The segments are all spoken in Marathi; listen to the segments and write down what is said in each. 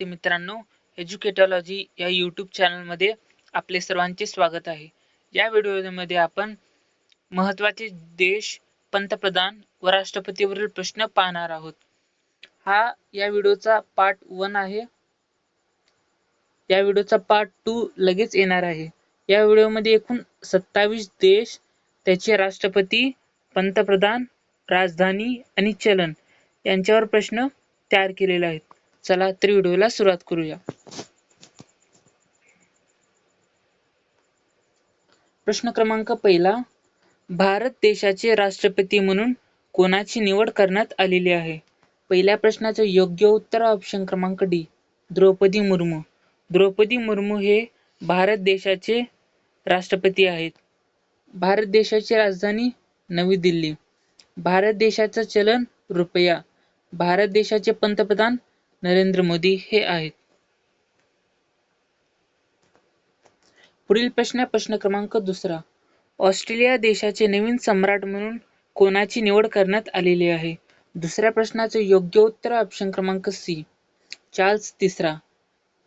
विद्यार्थी मित्रांनो एज्युकेटॉलॉजी या यूट्यूब चॅनलमध्ये आपले सर्वांचे स्वागत आहे. या व्हिडिओमध्ये आपण महत्त्वाचे देश पंतप्रधान व राष्ट्रपतीवरील प्रश्न पाहणार आहोत. हा या व्हिडिओचा पार्ट वन आहे. या व्हिडिओचा पार्ट टू लगेच येणार आहे. या व्हिडिओमध्ये एकूण सत्तावीस देश त्याचे राष्ट्रपती पंतप्रधान राजधानी आणि चलन यांच्यावर प्रश्न तयार केलेले आहेत. चला तर व्हिडिओला सुरुवात करूया. प्रश्न क्रमांक पहिला. भारत देशाचे राष्ट्रपती म्हणून कोणाची निवड करण्यात आलेली आहे? पहिल्या प्रश्नाचे योग्य उत्तर ऑप्शन क्रमांक डी द्रौपदी मुर्मू. द्रौपदी मुर्मू हे भारत देशाचे राष्ट्रपती आहेत. भारत देशाची राजधानी नवी दिल्ली. भारत देशाचं चलन रुपया. भारत देशाचे पंतप्रधान नरेंद्र मोदी हे आहेत. पुढील प्रश्न प्रश्न क्रमांक दुसरा. ऑस्ट्रेलिया देशाचे नवीन सम्राट म्हणून कोणाची निवड करण्यात आलेली आहे? दुसऱ्या प्रश्नाचे योग्य उत्तर ऑप्शन क्रमांक सी चार्ल्स तिसरा.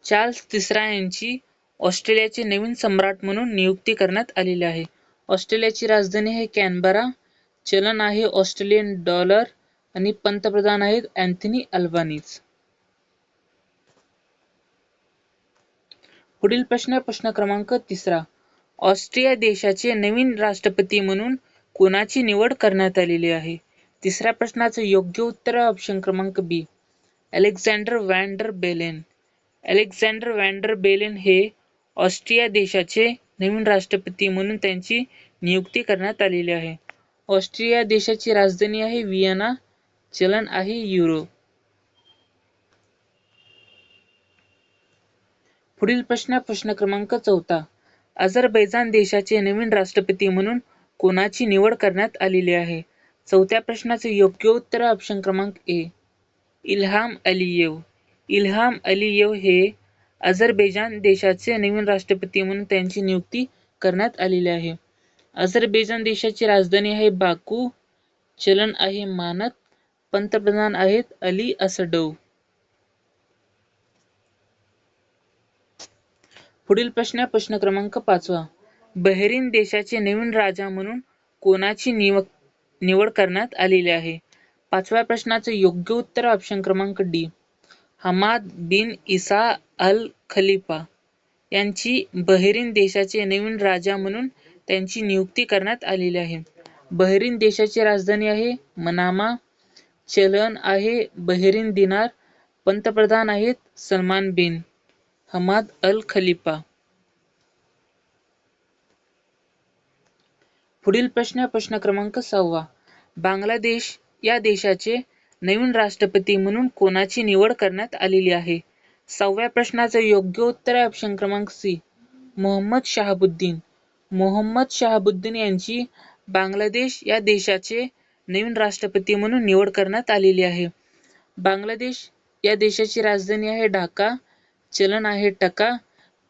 चार्ल्स तिसरा यांची ऑस्ट्रेलियाचे नवीन सम्राट म्हणून नियुक्ती करण्यात आलेली आहे. ऑस्ट्रेलियाची राजधानी आहे कॅनबरा. चलन आहे ऑस्ट्रेलियन डॉलर आणि पंतप्रधान आहेत अँथनी अल्बानीज. पुढील प्रश्न प्रश्न क्रमांक तिसरा. ऑस्ट्रिया देशाचे नवीन राष्ट्रपती म्हणून कोणाची निवड करण्यात आलेली आहे? तिसऱ्या प्रश्नाचं योग्य उत्तर ऑप्शन क्रमांक B Alexander Van der Bellen. Alexander Van der Bellen हे ऑस्ट्रिया देशाचे नवीन राष्ट्रपती म्हणून त्यांची नियुक्ती करण्यात आलेली आहे. ऑस्ट्रिया देशाची राजधानी आहे वियना चलन आहे युरो. पुढील प्रश्न प्रश्न क्रमांक चौथा. अझरबैजान देशाचे नवीन राष्ट्रपती म्हणून कोणाची निवड करण्यात आलेली आहे? चौथ्या प्रश्नाचे योग्य उत्तर ऑप्शन क्रमांक ए इल्हाम अलियेव. इल्हाम अलियेव हे अझरबैजान देशाचे नवीन राष्ट्रपती म्हणून त्यांची नियुक्ती करण्यात आलेली आहे. अझरबैजान देशाची राजधानी आहे बाकू. चलन आहे मानत. पंतप्रधान आहेत अली असडव पुढील प्रश्न प्रश्न क्रमांक पाचवा. बहरीन देशाचे नवीन राजा म्हणून कोणाची निव निवड करण्यात आलेली आहे? पाचव्या प्रश्नाचे योग्य उत्तर ऑप्शन क्रमांक D Hamad bin Isa Al Khalifa यांची बहरीन देशाचे नवीन राजा म्हणून त्यांची नियुक्ती करण्यात आलेली आहे. बहरीन देशाची राजधानी आहे मनामा. चलन आहे बहरीन दिनार. पंतप्रधान आहेत Salman bin. Hamad Al Khalifa. पुढील प्रश्न प्रश्न क्रमांक सहावा. बांगलादेश या देशाचे नवीन राष्ट्रपती म्हणून कोणाची निवड करण्यात आलेली आहे? सहाव्या प्रश्नाचं योग्य उत्तर आहे ऑप्शन क्रमांक सी मोहम्मद शहाबुद्दीन. मोहम्मद शहाबुद्दीन यांची बांगलादेश या देशाचे नवीन राष्ट्रपती म्हणून निवड करण्यात आलेली आहे. बांगलादेश या देशाची राजधानी आहे ढाका. चलन आहे टका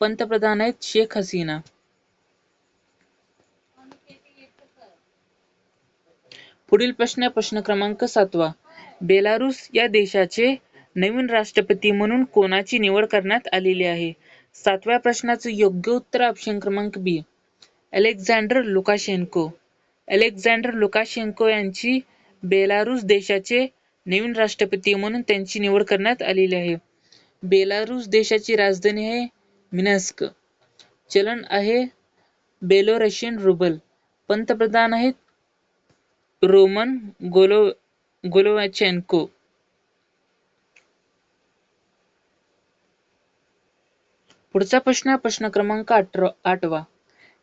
पंतप्रधान आहेत शेख हसीना. पुढील प्रश्न प्रश्न क्रमांक सातवा. बेलारूस या देशाचे नवीन राष्ट्रपती म्हणून कोणाची निवड करण्यात आलेली आहे? सातव्या प्रश्नाचं योग्य उत्तर ऑप्शन क्रमांक बी अलेक्झांडर लुकाशेन्को अलेक्झांडर लुकाशेन्को यांची बेलारूस देशाचे नवीन राष्ट्रपती म्हणून त्यांची निवड करण्यात आलेली आहे. बेलारूस देशाची राजधानी आहे मिनस्क. चलन आहे बेलोरशियन रुबल. पंतप्रधान आहेत रोमन गोलो गोलोवाचेन्को. पुढचा प्रश्न प्रश्न क्रमांक अठरा आठवा.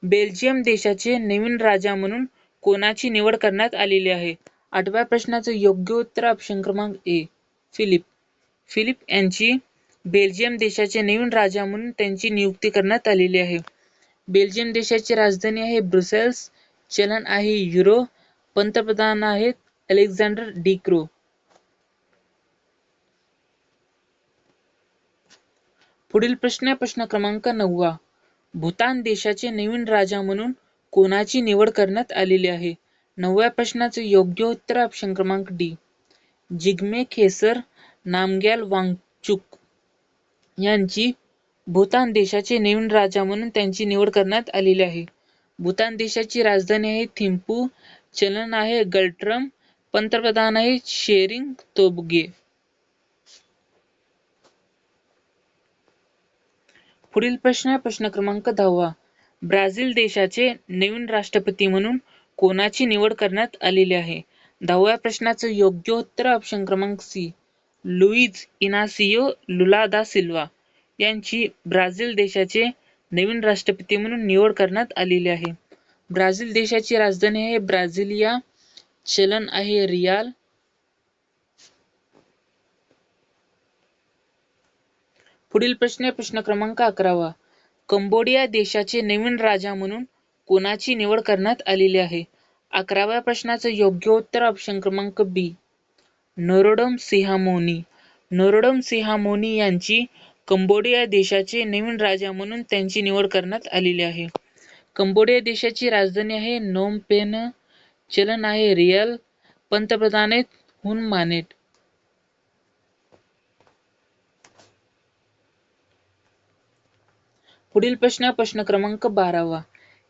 बेल्जियम देशाचे नवीन राजा म्हणून कोणाची निवड करण्यात आलेली आहे? आठव्या प्रश्नाचं योग्य उत्तर ऑप्शन क्रमांक ए फिलिप. फिलिप यांची बेल्जियम देशाचे नवीन राजा म्हणून त्यांची नियुक्ती करण्यात आलेली आहे. बेल्जियम देशाची राजधानी आहे ब्रुसेल्स. चलन आहे युरो. पंतप्रधान आहेत अलेक्झांडर डिक्रो पुढील प्रश्न प्रश्न क्रमांक नववा. भूतान देशाचे नवीन राजा म्हणून कोणाची निवड करण्यात आलेली आहे? नवव्या प्रश्नाचे योग्य उत्तर ऑप्शन क्रमांक डी जिग्मे खेसर नामग्याल वांग यांची भूतान देशाचे नवीन राजा म्हणून त्यांची निवड करण्यात आलेली आहे. भूतान देशाची राजधानी आहे थिंपू, चलन आहे गल्ट्रम. पंतप्रधान आहे शेरिंग तोबगे. पुढील प्रश्न आहे प्रश्न क्रमांक दहावा. ब्राझील देशाचे नवीन राष्ट्रपती म्हणून कोणाची निवड करण्यात आलेली आहे? दहाव्या प्रश्नाचं योग्य उत्तर ऑप्शन क्रमांक सी. लुईज इनासियो लुला दा सिल्वा यांची ब्राझील देशाचे नवीन राष्ट्रपती म्हणून निवड करण्यात आलेली आहे. ब्राझील देशाची राजधानी आहे ब्राझिलिया. चलन आहे रियाल. पुढील प्रश्न आहे प्रश्न क्रमांक अकरावा. कंबोडिया देशाचे नवीन राजा म्हणून कोणाची निवड करण्यात आलेली आहे? अकराव्या प्रश्नाचं योग्य उत्तर ऑप्शन क्रमांक बी. नरोडम सिंहामोनी नरोडम सिंहामोनी यांची कंबोडिया देशाचे नवीन राजा म्हणून त्यांची निवड करण्यात आलेली आहे. कंबोडिया देशाची राजधानी आहे नोम पेन चलन आहे रियल. पंतप्रधान आहेत हुन मानेट. पुढील प्रश्न प्रश्न क्रमांक बारावा.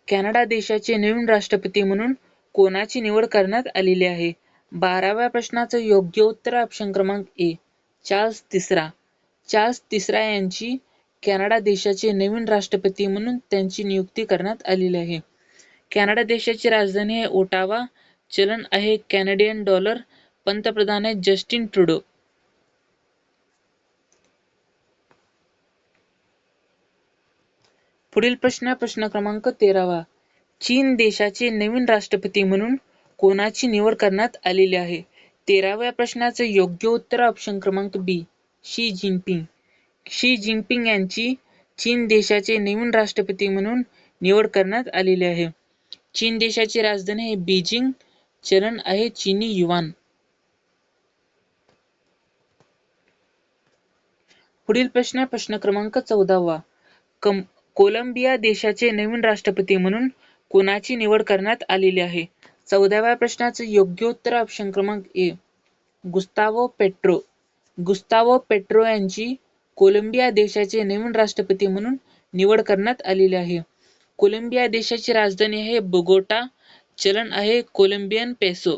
कॅनडा देशाचे नवीन राष्ट्रपती म्हणून कोणाची निवड करण्यात आलेली आहे? बाराव्या प्रश्नाचं योग्य उत्तर ऑप्शन क्रमांक ए. चार्ल्स तिसरा. चार्ल्स तिसरा यांची कॅनडा देशाचे नवीन राष्ट्रपती म्हणून त्यांची नियुक्ती करण्यात आलेली आहे. कॅनडा देशाची राजधानी आहे ओटावा. चलन आहे कॅनडियन डॉलर. पंतप्रधान आहे जस्टिन ट्रुडो. पुढील प्रश्न प्रश्न क्रमांक तेरावा. चीन देशाचे नवीन राष्ट्रपती म्हणून कोणाची निवड करण्यात आलेली आहे? तेराव्या प्रश्नाचं योग्य उत्तर ऑप्शन क्रमांक बी. Xi Jinping. शी जिनपिंग यांची चीन देशाचे नवीन राष्ट्रपती म्हणून निवड करण्यात आलेली आहे. चीन देशाची राजधानी आहे बीजिंग. चलन आहे चीनी युवान पुढील प्रश्न प्रश्न क्रमांक चौदावा. कम कोलंबिया देशाचे नवीन राष्ट्रपती म्हणून कोणाची निवड करण्यात आलेली आहे? चौदाव्या प्रश्नाचं योग्य उत्तर ऑप्शन क्रमांक A. Gustavo Petro. Gustavo Petro यांची कोलंबिया देशाचे नवीन राष्ट्रपती म्हणून निवड करण्यात आलेली आहे. कोलंबिया देशाची राजधानी आहे बोगोटा. चलन आहे कोलंबियन पेसो.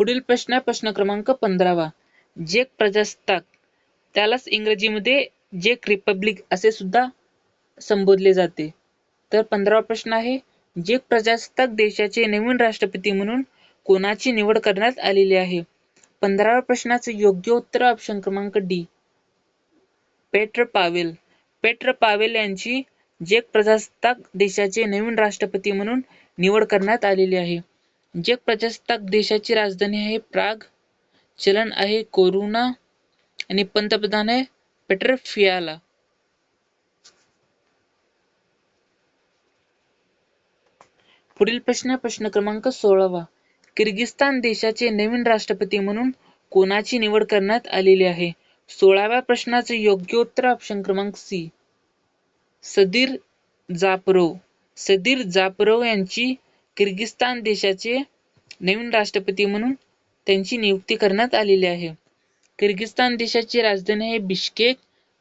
पुढील प्रश्न प्रश्न क्रमांक पंधरावा. जेक प्रजासत्ताक त्यालाच इंग्रजीमध्ये जेक रिपब्लिक असे सुद्धा संबोधले जाते. तर पंधरावा प्रश्न आहे जेक प्रजासत्ताक देशाचे नवीन राष्ट्रपती म्हणून कोणाची निवड करण्यात आलेली आहे? पंधराव्या प्रश्नाचं योग्य उत्तर ऑप्शन क्रमांक D. Petr Pavel. Petr Pavel यांची जेक प्रजासत्ताक देशाचे नवीन राष्ट्रपती म्हणून निवड करण्यात आलेली आहे. जेक प्रजासत्ताक देशाची राजधानी आहे प्राग. चलन आहे कोरुना आणि पंतप्रधान आहे पेटर फियाला. पुढील प्रश्न प्रश्न क्रमांक सोळावा. किर्गिस्तान देशाचे नवीन राष्ट्रपती म्हणून कोणाची निवड करण्यात आलेली आहे? सोळाव्या प्रश्नाचे योग्य उत्तर ऑप्शन क्रमांक सी. सदीर जापरोव. सदीर जापरोव यांची किर्गिस्तान देशाचे नवीन राष्ट्रपती म्हणून त्यांची नियुक्ती करण्यात आलेली आहे. किर्गिस्तान देशाची राजधानी आहे बिश्केक.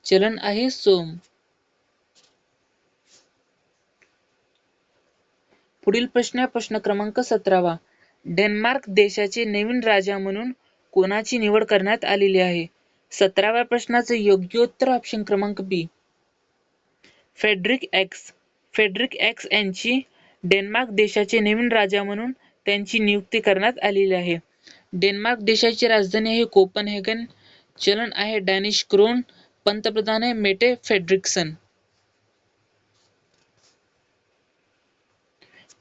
चलन आहे सोम. पुढील प्रश्न प्रश्न क्रमांक सतरावा. डेन्मार्क देशाचे नवीन राजा म्हणून कोणाची निवड करण्यात आलेली आहे? सतराव्या प्रश्नाचं योग्य उत्तर ऑप्शन क्रमांक B. Frederik X. Frederik X यांची डेन्मार्क देशाचे नवीन राजा म्हणून त्यांची नियुक्ती करण्यात आलेली आहे. डेन्मार्क देशाची राजधानी आहे कोपनहेगन. चलन आहे डॅनिश क्रोन. पंतप्रधान आहे मेटे फेड्रिक्सन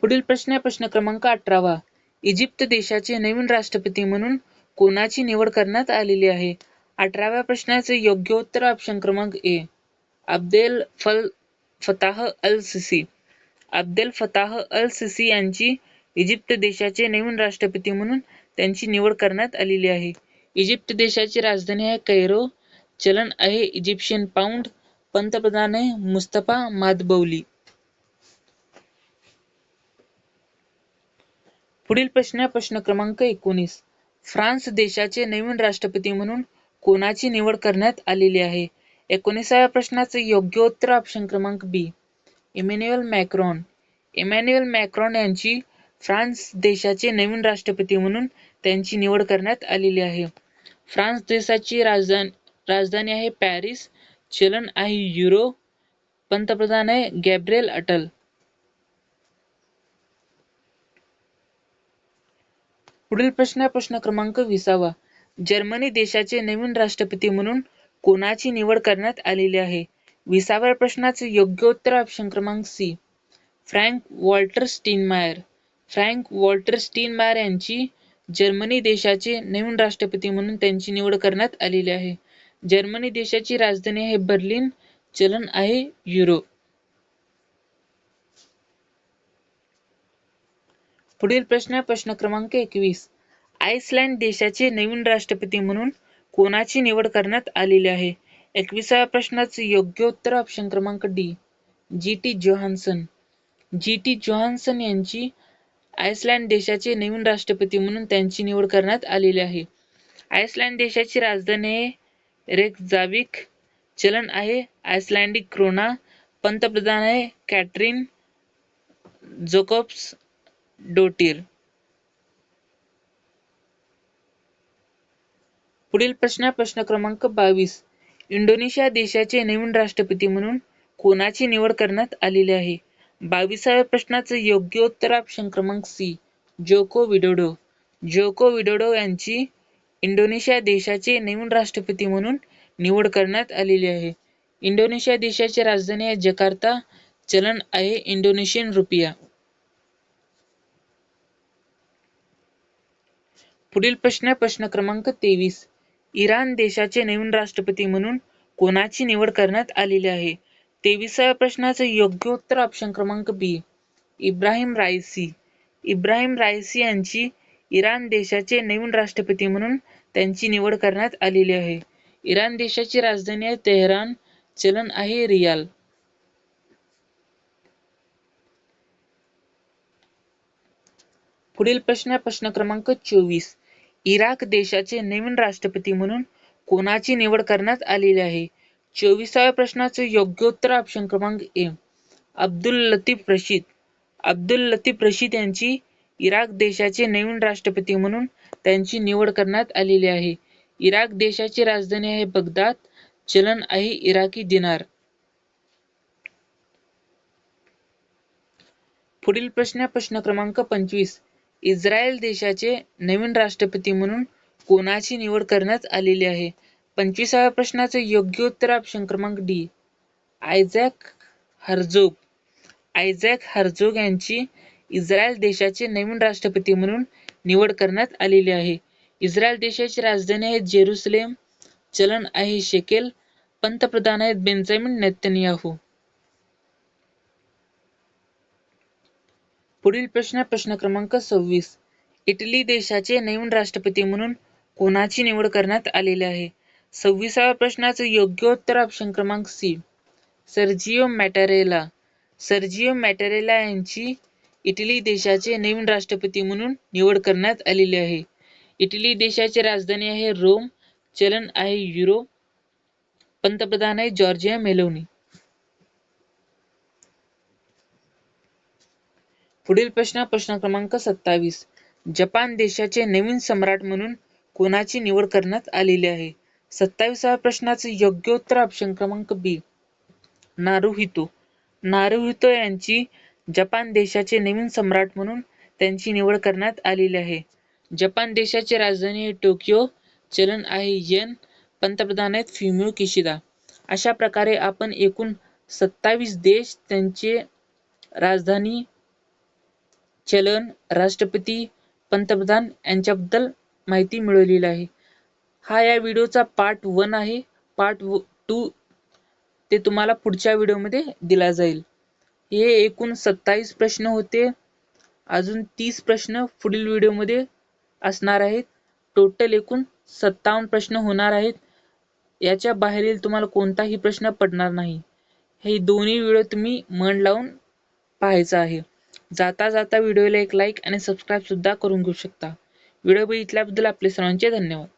पुढील प्रश्न प्रश्न क्रमांक अठरावा. इजिप्त देशाचे नवीन राष्ट्रपती म्हणून कोणाची निवड करण्यात आलेली आहे? अठराव्या प्रश्नाचे योग्य उत्तर ऑप्शन क्रमांक ए. अब्देल फल Fattah al Sisi. Abdel Fattah al Sisi यांची इजिप्त देशाचे नवीन राष्ट्रपती म्हणून त्यांची निवड करण्यात आलेली आहे. इजिप्त देशाची राजधानी आहे कैरो. चलन आहे इजिप्शियन पाऊंड. पंतप्रधान आहे मुस्तफा मादबौली. पुढील प्रश्न प्रश्न क्रमांक एकोणीस. फ्रान्स देशाचे नवीन राष्ट्रपती म्हणून कोणाची निवड करण्यात आलेली आहे? एकोणीसाव्या प्रश्नाचं योग्य उत्तर ऑप्शन क्रमांक B Emmanuel Macron. Emmanuel Macron यांची फ्रान्स देशाचे नवीन राष्ट्रपती म्हणून त्यांची निवड करण्यात आलेली आहे. फ्रान्स देशाची राजधानी राजधानी आहे पॅरिस. चलन आहे युरो. पंतप्रधान आहे गॅब्रियल अटल. पुढील प्रश्न आहे प्रश्न क्रमांक विसावा. जर्मनी देशाचे नवीन राष्ट्रपती म्हणून कोणाची निवड करण्यात आलेली आहे? विसाव्या प्रश्नाचे योग्य उत्तर ऑप्शन क्रमांक C Frank Walter Steinmeier. Frank Walter Steinmeier यांची जर्मनी देशाचे नवीन राष्ट्रपती म्हणून त्यांची निवड करण्यात आलेली आहे. जर्मनी देशाची राजधानी आहे बर्लिन. चलन आहे युरो पुढील प्रश्न आहे प्रश्न क्रमांक एकवीस. आइसलँड देशाचे नवीन राष्ट्रपती म्हणून कोणाची निवड करण्यात आलेली आहे? एकविसाव्या प्रश्नाचे योग्य उत्तर ऑप्शन क्रमांक D G T Johannesson G T Johannesson यांची आइसलँड देशाचे नवीन राष्ट्रपती म्हणून त्यांची निवड करण्यात आलेली आहे. आइसलँड देशाची राजधानी आहे रेकजाविक चलन आहे. आइसलँडिक क्रोना पंतप्रधान आहे. Katrin Jakobsdottir. पुढील प्रश्न प्रश्न क्रमांक बावीस. इंडोनेशिया देशाचे नवीन राष्ट्रपती म्हणून कोणाची निवड करण्यात आलेली आहे? बावीसाव्या प्रश्नाचं योग्य उत्तर ऑप्शन क्रमांक C Joko Widodo. Joko Widodo यांची इंडोनेशिया देशाचे नवीन राष्ट्रपती म्हणून निवड करण्यात आलेली आहे. इंडोनेशिया देशाची राजधानी आहे जकार्ता. चलन आहे इंडोनेशियन रुपिया. पुढील प्रश्न प्रश्न क्रमांक तेवीस. इराण देशाचे नवीन राष्ट्रपती म्हणून कोणाची निवड करण्यात आलेली आहे? तेविसाव्या प्रश्नाचं योग्य उत्तर ऑप्शन क्रमांक बी इब्राहिम रायसी. इब्राहिम रायसी यांची इराण देशाचे नवीन राष्ट्रपती म्हणून त्यांची निवड करण्यात आलेली आहे. इराण देशाची राजधानी आहे तेहरान. चलन आहे रियाल. पुढील प्रश्न प्रश्न क्रमांक चोवीस. इराक देशाचे नवीन राष्ट्रपती म्हणून कोणाची निवड करण्यात आलेली आहे? चोवीसाव्या प्रश्नाचे योग्य उत्तर ऑप्शन क्रमांक ए अब्दुल लतीफ रशीद. अब्दुल लतीफ रशीद यांची इराक देशाचे नवीन राष्ट्रपती म्हणून त्यांची निवड करण्यात आलेली आहे. इराक देशाची राजधानी आहे बगदाद. चलन आहे इराकी दिनार. पुढील प्रश्न प्रश्न क्रमांक पंचवीस. इस्रायल देशाचे नवीन राष्ट्रपती म्हणून कोणाची निवड करण्यात आलेली आहे? पंचवीसाव्या प्रश्नाचे योग्य उत्तर ऑप्शन क्रमांक D Isaac Herzog Isaac Herzog यांची इस्रायल देशाचे नवीन राष्ट्रपती म्हणून निवड करण्यात आलेली आहे. इस्रायल देशाची राजधानी आहे जेरुसलेम. चलन आहे शेकेल. पंतप्रधान आहेत बेंजामिन नेतन्याहू. पुढील प्रश्न प्रश्न क्रमांक सव्वीस. इटली देशाचे नवीन राष्ट्रपती म्हणून कोणाची निवड करण्यात आलेली आहे? सव्वीसाव्या प्रश्नाचं योग्य उत्तर ऑप्शन क्रमांक C. Sergio Mattarella. Sergio Mattarella यांची इटली देशाचे नवीन राष्ट्रपती म्हणून निवड करण्यात आलेली आहे. इटली देशाची राजधानी आहे रोम. चलन आहे युरो. पंतप्रधान आहे जॉर्जिया मेलोनी. पुढील प्रश्न प्रश्न क्रमांक सत्तावीस. जपान देशाचे नवीन सम्राट म्हणून कोणाची निवड करण्यात आलेली आहे? सत्तावीसाव्या प्रश्नाचे योग्य उत्तर ऑप्शन क्रमांक बी नारुहितो. नारुहितो यांची जपान देशाचे नवीन सम्राट म्हणून त्यांची निवड करण्यात आलेली आहे. जपान देशाची राजधानी टोकियो चलन आहे. येन पंतप्रधान आहेत फ्युमिओ किशिदा. अशा प्रकारे आपण एकूण सत्तावीस देश त्यांचे राजधानी चलन राष्ट्रपती पंतप्रधान यांच्याबद्दल माहिती मिळवलेली आहे. हा या व्हिडिओचा पार्ट वन आहे. पार्ट टू ते तुम्हाला पुढच्या व्हिडिओमध्ये दिला जाईल. हे एकूण सत्तावीस प्रश्न होते. अजून तीस प्रश्न पुढील व्हिडिओमध्ये असणार आहेत. टोटल एकूण सत्तावन्न प्रश्न होणार आहेत. याच्या बाहेरील तुम्हाला कोणताही प्रश्न पडणार नाही. हे दोन्ही व्हिडिओ तुम्ही मन लावून पाहायचा आहे. जाता जाता व्हिडिओला एक लाईक आणि सबस्क्राईबसुद्धा करून घेऊ शकता. व्हिडिओ बघितल्याबद्दल आपले सर्वांचे धन्यवाद.